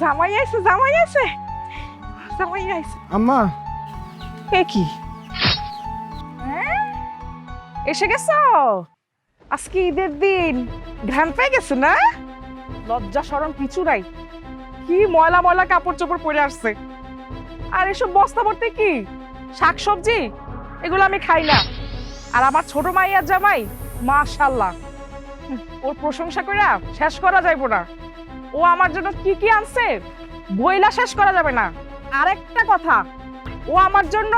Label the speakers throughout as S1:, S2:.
S1: জামাই আছে জামাই আছে। জামাই আছে।
S2: আম্মা।
S1: এ কি? হ্যাঁ? এসে গেছো? আজকে ঈদের দিন। ঘ্রাণ পেয়ে গেছে না? লজ্জা সরম কিছু নাই। কি ময়লা ময়লা কাপড় চোপড় পরে আসছে। আর এসব বস্তা ভর্তি কি? শাক সবজি এগুলো আমি খাই না। আর আমার ছোট মাইয়ার জামাই মাশাল্লাহ ওর প্রশংসা কইরা শেষ করা যাইবো না। ও আমার জন্য কি কি আনছে? বইলা শেষ করা যাবে না। আরেকটা কথা, ও আমার জন্য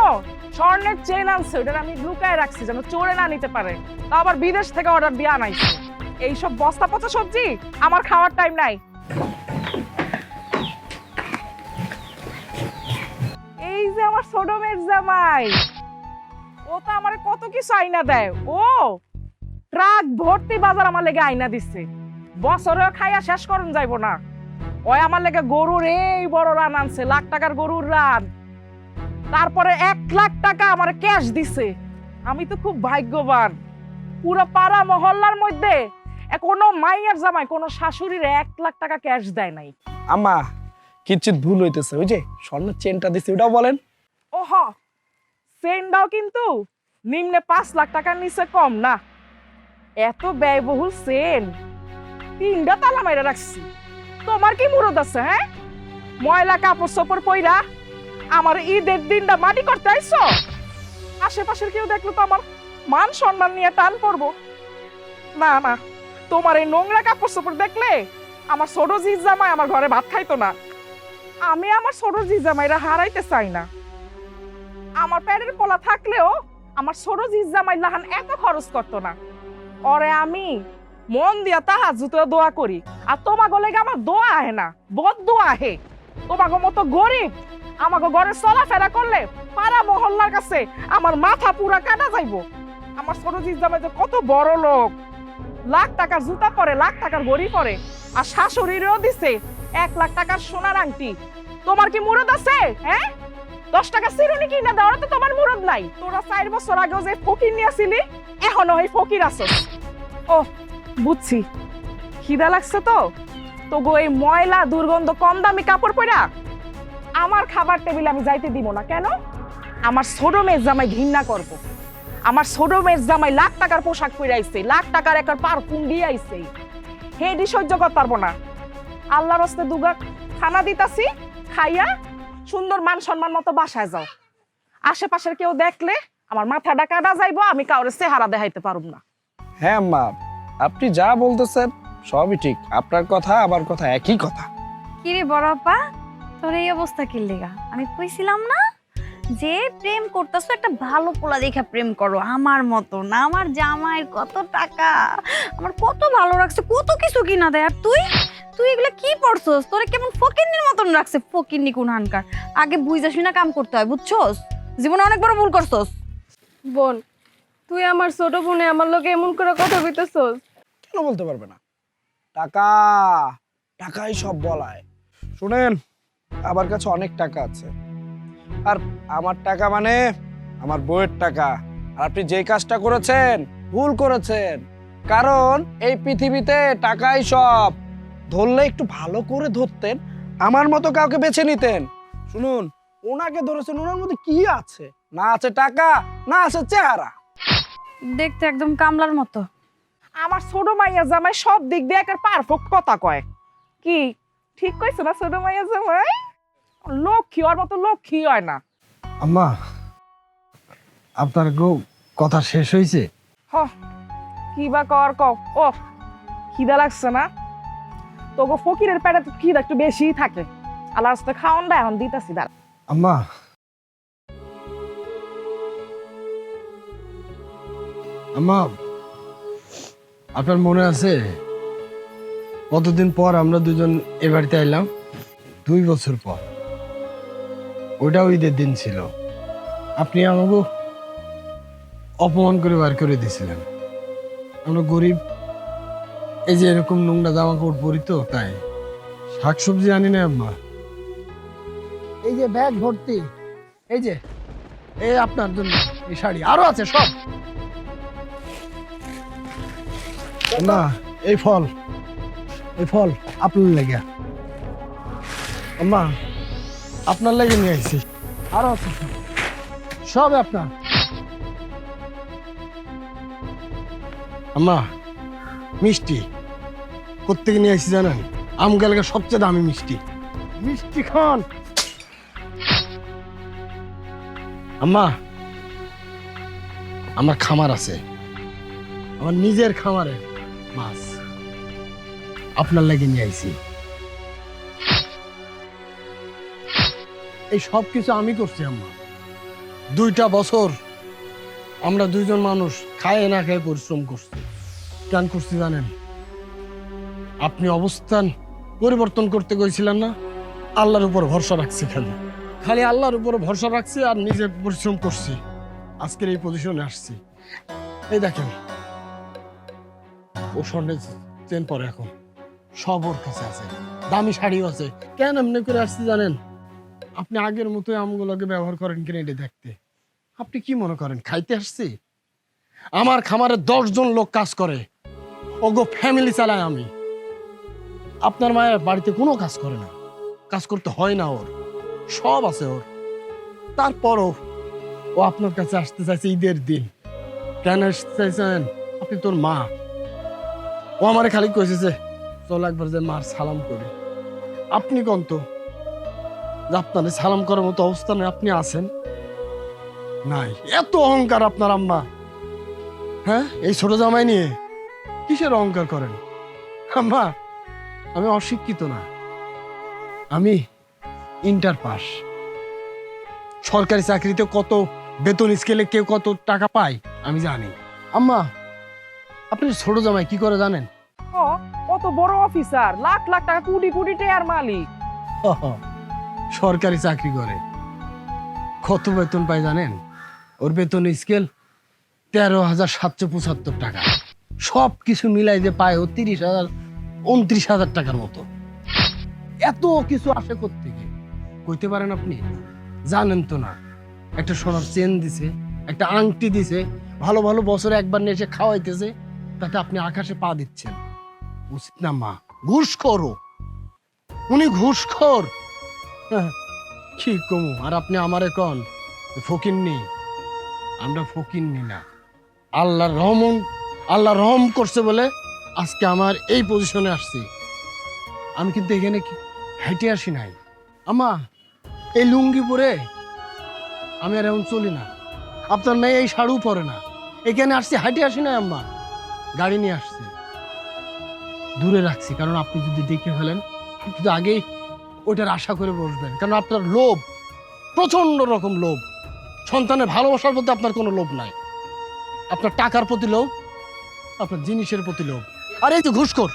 S1: স্বর্ণের চেন আনছে ওটা আমি লুকায় রাখছি যেন চোরে না নিতে পারে। তা আবার বিদেশ থেকে অর্ডার দিয়ে আনাইছে। এইসব বস্তা পচা সবজি? আমার খাওয়ার টাইম নাই। এই যে আমার ছোট মেয়ের জামাই, ও তো আমার কত কিছু আইনা দেয়। ও, ট্রাক ভর্তি বাজার আমার লেগে আইনা দিচ্ছে বছরেও খাইয়া শেষ করুন যাইবো না। ওই আমার লেগে গরুর এই বড় রান আনছে লাখ টাকার গরুর রান। তারপরে এক লাখ টাকা আমার ক্যাশ দিছে। আমি তো খুব ভাগ্যবান। পুরো পাড়া মহল্লার মধ্যে কোনো মাইয়ার জামাই কোনো শাশুড়ির এক লাখ টাকা ক্যাশ দেয় নাই।
S2: আম্মা কিচ্ছুত ভুল হইতেছে। ওই যে স্বর্ণের চেনটা দিছে ওটাও বলেন।
S1: ওহ সেন্ডাও কিন্তু নিম্নে পাঁচ লাখ টাকার নিচে কম না। এত ব্যয়বহুল সেন তিনটা তালা মাইরা রাখছি। তোমার কি মুরদ আছে হ্যাঁ? ময়লা, কাপড় চোপড় পইরা আমার ঈদের দিনটা মাটি করতে আইছো? আশেপাশের কেউ দেখল তো আমার মান সম্মান নিয়ে টান পড়ব। না না, তোমার এই নোংরা কাপড় চোপড় দেখলে আমার ছোট জিজ জামাই আমার ঘরে ভাত খাইতো না। আমি আমার ছোট জিজ জামাইরা হারাইতে চাই না। আমার প্যারের পোলা থাকলেও আমার ছোট জিজ্জামাই লাহান এত খরচ করতো না। ওরে আমি মন দিয়া তাহা জুতো দোয়া করি। আর তোমাকে লেগে আমার দোয়া আহে না, বদ দোয়া আহে। তোমাকে মতো গরিব আমাকে ঘরে চলাফেরা করলে পাড়া মহল্লার কাছে আমার মাথা পুরা কাটা যাইবো। আমার ছোট জিজ্জামাই যে কত বড় লোক। লাখ টাকার জুতা পরে, লাখ টাকার গড়ি পরে, আর শাশুড়িরও দিছে এক লাখ টাকার সোনার আংটি। তোমার কি মুরদ আছে? হ্যাঁ? দশ টাকা চিরুনি কিনা দেওয়ার তো তোমার মুরদ নাই। তোরা চার বছর আগেও যে ফকির নিয়েছিলি এখনও ওই ফকির আছস ও বুঝছি। খিদা লাগছে তো? তো গো এই ময়লা দুর্গন্ধ কম দামি কাপড় পরা? আমার খাবার টেবিল আমি যাইতে দিব না, কেন? আমার ছোট মেয়ের জামাই ঘৃণা করব। আমার ছোট মেয়ের জামাই লাখ টাকার পোশাক পরে আইছে, লাখ টাকার একটা পারফিউম দিয়ে আইছে। হেডি সহ্য করতে পারব না। আল্লাহর হস্তে দুগা খানা দিতাছি, খাইয়া সুন্দর মান সম্মান মতো বাসায় যাও। আশেপাশের কেউ দেখলে আমার মাথাটা কাটা যাইবো, আমি কাউরে চেহারা দেখাইতে পারুম না।
S2: হ্যাঁ আম্মা আপনি যা বলতেছেন সবই ঠিক। আপনার কথা আমার কথা একই কথা।
S3: কি কিরে বড়পা তোর এই অবস্থা কি লেগা? আমি কইছিলাম না যে প্রেম করতেছো একটা ভালো পোলা দেখে প্রেম করো আমার মতো না আমার জামাইয়ের কত টাকা আমার কত ভালো রাখছে কত কিছু কিনা দেয়। আর তুই? তুই এগুলা কি পড়ছস? তোরে কেমন ফকিন্নির মতন রাখছে ফকিন্নি কোন হানকার? আগে বুঝা শুনা কাম করতে হয় বুঝছস? জীবনে অনেক বড় ভুল করছস।
S4: বোন তুই আমার ছোট বোনে আমার লোকে এমন করে কথা কইতেছস?
S2: কেন বলতে পারবে না? টাকা, টাকাই সব বলায়। শুনেন, আমার কাছে অনেক টাকা আছে। আর আমার টাকা মানে আমার বইয়ের টাকা। আর আপনি যে কাজটা করেছেন, ভুল করেছেন। কারণ এই পৃথিবীতে টাকাই সব। ধরলে একটু ভালো করে ধরতেন, আমার মতো কাউকে বেছে নিতেন। শুনুন, ওনাকে ধরেছেন, ওনার মধ্যে কি আছে? না আছে টাকা, না আছে চেহারা।
S3: দেখতে একদম কামলার মতো।
S1: আমার ছোট মাইয়া জামাই সব দিক দিয়ে একটা পারফেক্ট কথা কয়। কি? ঠিক কইছো না ছোট মাইয়া জামাই? লক্ষ্মী ওর মতো লক্ষ্মী হয় না।
S5: আম্মা আপনার গো কথা শেষ হয়েছে
S1: হ কি বা কর ক ও খিদা লাগছে না? তোকে ফকিরের পেটে তো খিদা একটু বেশিই থাকে। আল্লাহ রাস্তায় খাওয়ান দেয় এখন দিতেছি দাঁড়া।
S5: আম্মা। আম্মা আপনার মনে আছে? কতদিন পর আমরা দুজন এ বাড়িতে এলাম দুই বছর পর। ওইটাও ঈদের দিন ছিল। আপনি আমাকে অপমান করে বার করে দিয়েছিলেন আমরা গরিব। এই যে এরকম নোংরা জামা কাপড় পরি তো, তাই। শাকসবজি আনি না আম্মা। এই যে ব্যাগ ভর্তি। এই যে, এই আপনার জন্য এই শাড়ি। আরও আছে, সব। না, এই ফল এই ফল আপনার লেগে। আম্মা, আপনার লাগে নিয়ে আইছি। আরও আছে সব। আপনার। আম্মা, মিষ্টি কোথেকে নিয়ে আইছি জানেন? আম গালগা সবচেয়ে দামি মিষ্টি। মিষ্টি খান। আম্মা, আমার খামার আছে। আমার নিজের খামারে। আপনার লাগে নিয়ে আইছি। এই সব কিছু আমি করছি, আম্মা। দুইটা বছর আমরা দুইজন মানুষ খায় না খায় পরিশ্রম করছি। কেন করছি জানেন? আপনি অবস্থান পরিবর্তন করতে গেছিলেন না? আল্লাহর উপর ভরসা রাখছি খালি। খালি আল্লাহর উপর ভরসা রাখছি আর নিজে পরিশ্রম করছি। আজকের এই পজিশনে আসছি। এই দেখেন ও স্বর্ণের চেন পরে এখন। সব ওর কাছে আছে। দামি শাড়িও আছে। কেন এমনি করে আসছি জানেন? আপনি আগের মতোই আমগুলোকে ব্যবহার করেন কিনা এটা দেখতে। আপনি কি মনে করেন, খাইতে আসছি? আমার খামারে দশ জন লোক কাজ করে। ওগো ফ্যামিলি চালায় আমি। আপনার মায়ের বাড়িতে কোনো কাজ করে না। কাজ করতে হয় না ওর। সব আছে ওর। তারপরও ও আপনার কাছে আসতে চাইছে ঈদের দিন। কেন আসতে চাইছেন আপনি তোর মা। ও আমারে খালি কইছে যে, চল একবার যে মার সালাম করি। আপনি কোন তো? আপনারে সালাম করার মতো অবস্থানে আপনি আছেন? নাই। এত অহংকার আপনার আম্মা। হ্যাঁ? এই ছোট জামাই নিয়ে কিসের অহংকার করেন? আম্মা, আমি অশিক্ষিত না। আমি ইন্টার পাস। সরকারি চাকরিতে কত বেতন স্কেলে কেউ কত টাকা পায়, আমি জানি। আম্মা আপনি ছোট জামাই কি করে জানেন?
S1: ও কত বড় অফিসার লাখ লাখ টাকা কোটি কোটি টাকার মালিক।
S5: সরকারি চাকরি করে। কত বেতন পায় জানেন? ওর বেতন স্কেল তেরো হাজার সাতশো পঁচাত্তর টাকা। সব কিছু মিলাই যে পায় ও তিরিশ হাজার উনত্রিশ হাজার টাকার মতো। এত কিছু আসে থেকে কইতে পারেন আপনি? জানেন তো না। একটা সোনার চেন দিছে একটা আংটি দিছে ভালো ভালো বছরে একবার নিয়ে এসে খাওয়াইতেছে। তাতে আপনি আকাশে পা দিচ্ছেন। উচিত না মা ঘুষ করো। উনি ঘুষখোর হ্যাঁ, কি কমু আর আপনি আমারে কন নেই আমরা ফকির নি না। আল্লাহ রহমন আল্লাহ রহম করছে বলে আজকে আমার এই পজিশনে আসছি। আমি কিন্তু এখানে হেঁটে আসি নাই। আমা এই লুঙ্গি পরে আমি আর এমন চলি না। আপনার মেয়ে এই শাড়ু পরে না। এখানে আসছি হাঁটে আসি না আম্মা। গাড়ি নিয়ে আসছে। দূরে রাখছি, কারণ আপনি যদি দেখে ফেলেন আপনি তো আগেই ওইটার আশা করে বসবেন। কারণ আপনার লোভ প্রচণ্ড রকম লোভ। সন্তানের ভালোবাসার প্রতি আপনার কোনো লোভ নাই। আপনার টাকার প্রতি লোভ, আপনার জিনিসের প্রতি লোভ। আর এই যে ঘুষখোর,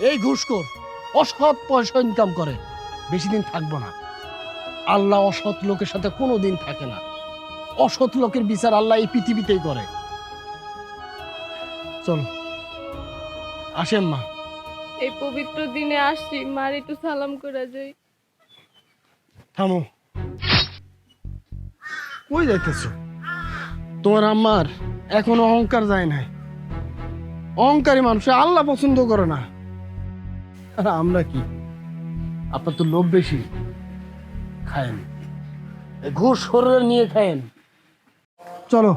S5: এই ঘুষখোর অসৎ পয়সা ইনকাম করে। বেশি দিন থাকব না। আল্লাহ অসৎ লোকের সাথে কোনো দিন থাকে না। অসৎ লোকের বিচার আল্লাহ এই পৃথিবীতেই করে। চল। আসেন মা।
S4: এই পবিত্র দিনে আসছি মার একটু সালাম করে যাই।
S5: থামো। কই যাইতেছ? তোমার আম্মার এখনও অহংকার যায় নাই। অহংকারী মানুষ আল্লাহ পছন্দ করে না। আর আমরা কি? আপনার তো লোভ বেশি। খায়েন। ঘুষ শরীরে নিয়ে খায়েন। চলো।